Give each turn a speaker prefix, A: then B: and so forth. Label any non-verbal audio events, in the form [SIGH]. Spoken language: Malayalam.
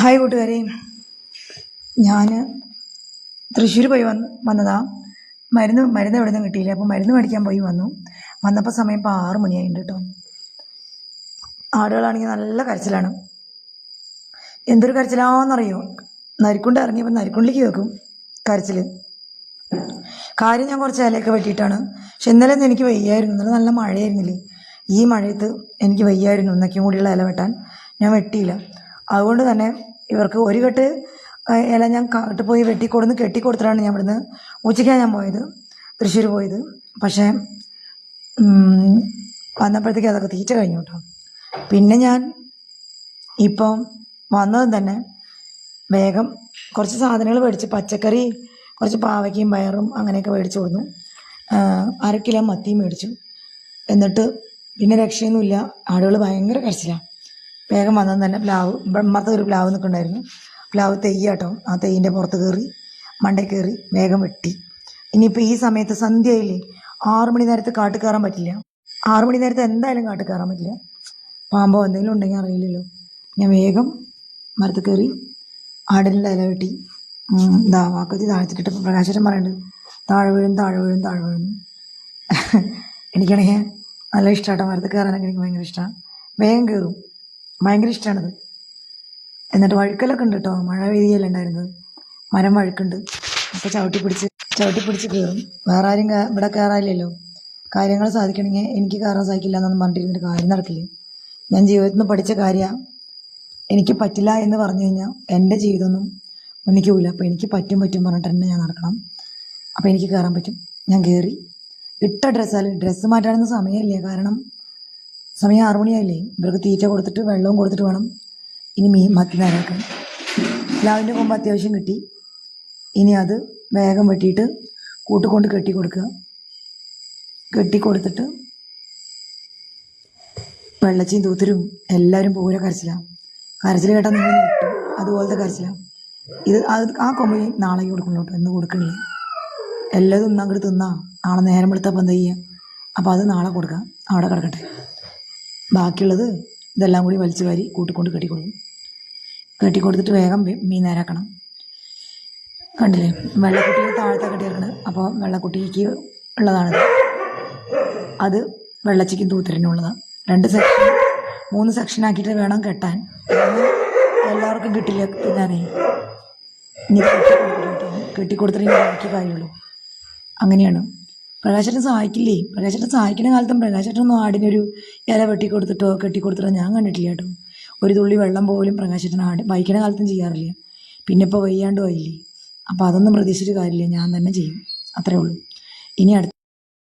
A: ഹായ് കൂട്ടുകാരെ. ഞാൻ തൃശ്ശൂർ പോയി വന്ന് വന്നതാ. മരുന്ന് മരുന്ന് എവിടെ നിന്നും കിട്ടിയില്ല. അപ്പോൾ മരുന്ന് മേടിക്കാൻ പോയി വന്നു. വന്നപ്പോൾ സമയം ഇപ്പോൾ ആറ് മണിയായിട്ടുണ്ട് കേട്ടോ ആടുകളാണെങ്കിൽ നല്ല കരച്ചിലാണ്. എന്തൊരു കരച്ചിലാണെന്നറിയോ നരിക്കുണ്ട് ഇറങ്ങിയപ്പോൾ നരിക്കുണ്ടിലേക്ക് വെക്കും കരച്ചിൽ കാര്യം ഞാൻ കുറച്ച് ഇലയൊക്കെ വെട്ടിയിട്ടാണ്. പക്ഷെ ഇന്നലെ എനിക്ക് വയ്യായിരുന്നു. ഇന്നലെ നല്ല മഴയായിരുന്നില്ലേ? ഈ മഴയത്ത് എനിക്ക് വയ്യായിരുന്നു. എന്നൊക്കെയും കൂടിയുള്ള ഇല വെട്ടാൻ. ഞാൻ വെട്ടിയില്ല. അതുകൊണ്ട് തന്നെ ഇവർക്ക് ഒരു കെട്ട് ഇല ഞാൻ കാട്ടു പോയി വെട്ടിക്കൊടുന്ന് കെട്ടിക്കൊടുത്തിട്ടാണ് ഞാൻ ഇവിടുന്ന് ഉച്ചയ്ക്കാണ് ഞാൻ പോയത് തൃശ്ശൂർ പോയത്. പക്ഷേ വന്നപ്പോഴത്തേക്ക് അതൊക്കെ തീറ്റ കഴിഞ്ഞു കേട്ടോ. പിന്നെ ഞാൻ ഇപ്പം വന്നതും തന്നെ വേഗം കുറച്ച് സാധനങ്ങൾ മേടിച്ച് പച്ചക്കറി കുറച്ച് പാവയ്ക്കയും പയറും അങ്ങനെയൊക്കെ മേടിച്ചു കൊടുന്നു. അര കിലോ മത്തിയും മേടിച്ചു. എന്നിട്ട് പിന്നെ രക്ഷയൊന്നുമില്ല. ആടുകൾ ഭയങ്കര കരച്ചിലാണ് വേഗം വന്നത് തന്നെ പ്ലാവ് ബ്രഹ്മത്തെ ഒരു പ്ലാവ് നിൽക്കുന്നുണ്ടായിരുന്നു. പ്ലാവ് തെയ്യാട്ടോ ആ തെയ്യിന്റെ പുറത്ത് കയറി മണ്ട കയറി വേഗം വെട്ടി. ഇനിയിപ്പോൾ ഈ സമയത്ത് സന്ധ്യയില്ലേ ആറു മണി നേരത്ത് കാട്ടിൽ കയറാൻ പറ്റില്ല. ആറു മണി നേരത്ത് എന്തായാലും കാട്ടിൽ കയറാൻ പറ്റില്ല. പാമ്പോ എന്തെങ്കിലും ഉണ്ടെങ്കിൽ അറിയില്ലല്ലോ. ഞാൻ വേഗം മരത്ത് കയറി ആടിന്റെ ഇല വെട്ടി. ദാ വാക്കത്തി താഴ്ത്തിട്ടിട്ട് പ്രകാശനം പറയുന്നുണ്ട്. താഴെ വീഴും താഴെ വീഴും താഴെ വീഴും. [LAUGHS] എനിക്കാണെങ്കിൽ നല്ല ഇഷ്ടമാട്ടോ മരത്ത് കയറാനൊക്കെ. എനിക്ക് ഭയങ്കര ഇഷ്ടമാണ് വേഗം കയറും ഭയങ്കര ഇഷ്ടമാണത് എന്നിട്ട് വഴുക്കലൊക്കെ ഉണ്ട് കേട്ടോ മഴ വേദിയല്ല ഉണ്ടായിരുന്നത്. മരം വഴുക്കുണ്ട്. അപ്പോൾ ചവിട്ടി പിടിച്ച് ചവിട്ടി പിടിച്ച് കയറും. വേറെ ആരും ഇവിടെ കയറാനില്ലല്ലോ. കാര്യങ്ങൾ സാധിക്കണമെങ്കിൽ എനിക്ക് കയറാൻ സാധിക്കില്ല എന്നൊന്നും പറഞ്ഞിരുന്നിട്ട് കാര്യം നടക്കില്ല. ഞാൻ ജീവിതത്തിൽ നിന്ന് പഠിച്ച കാര്യം. എനിക്ക് പറ്റില്ല എന്ന് പറഞ്ഞു കഴിഞ്ഞാൽ എന്റെ ജീവിതമൊന്നും മുന്നിക്ക് പോകില്ല അപ്പോൾ എനിക്ക് പറ്റും പറ്റും പറഞ്ഞിട്ട് തന്നെ ഞാൻ നടക്കണം. അപ്പോൾ എനിക്ക് കയറാൻ പറ്റും. ഞാൻ കയറി. ഇട്ട ഡ്രസ്സാൽ ഡ്രസ്സ് മാറ്റാനൊന്നും സമയമില്ല. കാരണം സമയം ആറു മണിയായില്ലേ ഇവർക്ക് തീറ്റ കൊടുത്തിട്ട് വെള്ളവും കൊടുത്തിട്ട് വേണം. ഇനി മീൻ മത്തി നേരാക്കാൻ പ്ലാവിന്റെ കൊമ്പ് അത്യാവശ്യം കിട്ടി. ഇനി അത് വേഗം വെട്ടിയിട്ട് കൂട്ടുകൊണ്ട് കെട്ടി കൊടുക്കുക കെട്ടി കൊടുത്തിട്ട് വെള്ളച്ചയും തൂത്തരും എല്ലാവരും പൂര കരച്ചിലാണ് കരച്ചിൽ കേട്ടാൽ നിങ്ങൾ കിട്ടും അതുപോലത്തെ കരച്ചിലാണ് ഇത് അത് ആ കൊമ്പ് നാളെ കൊടുക്കണം കേട്ടോ. എന്ന് കൊടുക്കണില്ല. എല്ലാം തിന്നാൽ അങ്ങോട്ട് തിന്നാ. നാളെ നേരം വെളുത്തപ്പം എന്താ ചെയ്യുക അപ്പോൾ അത് നാളെ കൊടുക്കാം. അവിടെ കിടക്കട്ടെ. ബാക്കിയുള്ളത് ഇതെല്ലാം കൂടി വലിച്ചു വാരി കൂട്ടിക്കൊണ്ട് കെട്ടിക്കൊടുക്കും. കെട്ടിക്കൊടുത്തിട്ട് വേഗം മീൻ നേരാക്കണം. കണ്ടില്ലേ? വെള്ളക്കുട്ടിയിൽ താഴത്തെ കെട്ടിയിട്ടുണ്ട് അപ്പോൾ വെള്ളക്കുട്ടിക്ക് ഉള്ളതാണ് അത് വെള്ളച്ചിക്കും തൂത്തരനുള്ളതാണ് രണ്ട് സെക്ഷൻ മൂന്ന് സെക്ഷൻ ആക്കിയിട്ട് വേണം കെട്ടാൻ. എല്ലാവർക്കും കിട്ടില്ല തിന്നാനേ ഇനി കെട്ടിക്കൊടുത്തിട്ട് ബാക്കി കാര്യമുള്ളൂ. അങ്ങനെയാണ്. പ്രകാശേട്ടൻ സഹായിക്കില്ലേ? പ്രകാശേട്ടൻ സഹായിക്കുന്ന കാലത്തും പ്രകാശേട്ടനൊന്നും ആടിനൊരു ഇല വെട്ടിക്കൊടുത്തിട്ടോ കെട്ടിക്കൊടുത്തിട്ടോ കെട്ടി കൊടുത്തിട്ടോ ഞാൻ കണ്ടിട്ടില്ല കേട്ടോ. ഒരു തുള്ളി വെള്ളം പോലും പ്രകാശേട്ടൻ ആട് വഹിക്കുന്ന കാലത്തും ചെയ്യാറില്ല. പിന്നെ ഇപ്പോൾ വയ്യാണ്ട് പോയില്ലേ അപ്പോൾ അതൊന്നും പ്രതീക്ഷിച്ചിട്ട് കാര്യമില്ല. ഞാൻ തന്നെ ചെയ്യും. അത്രേ ഉള്ളൂ. ഇനി അടുത്ത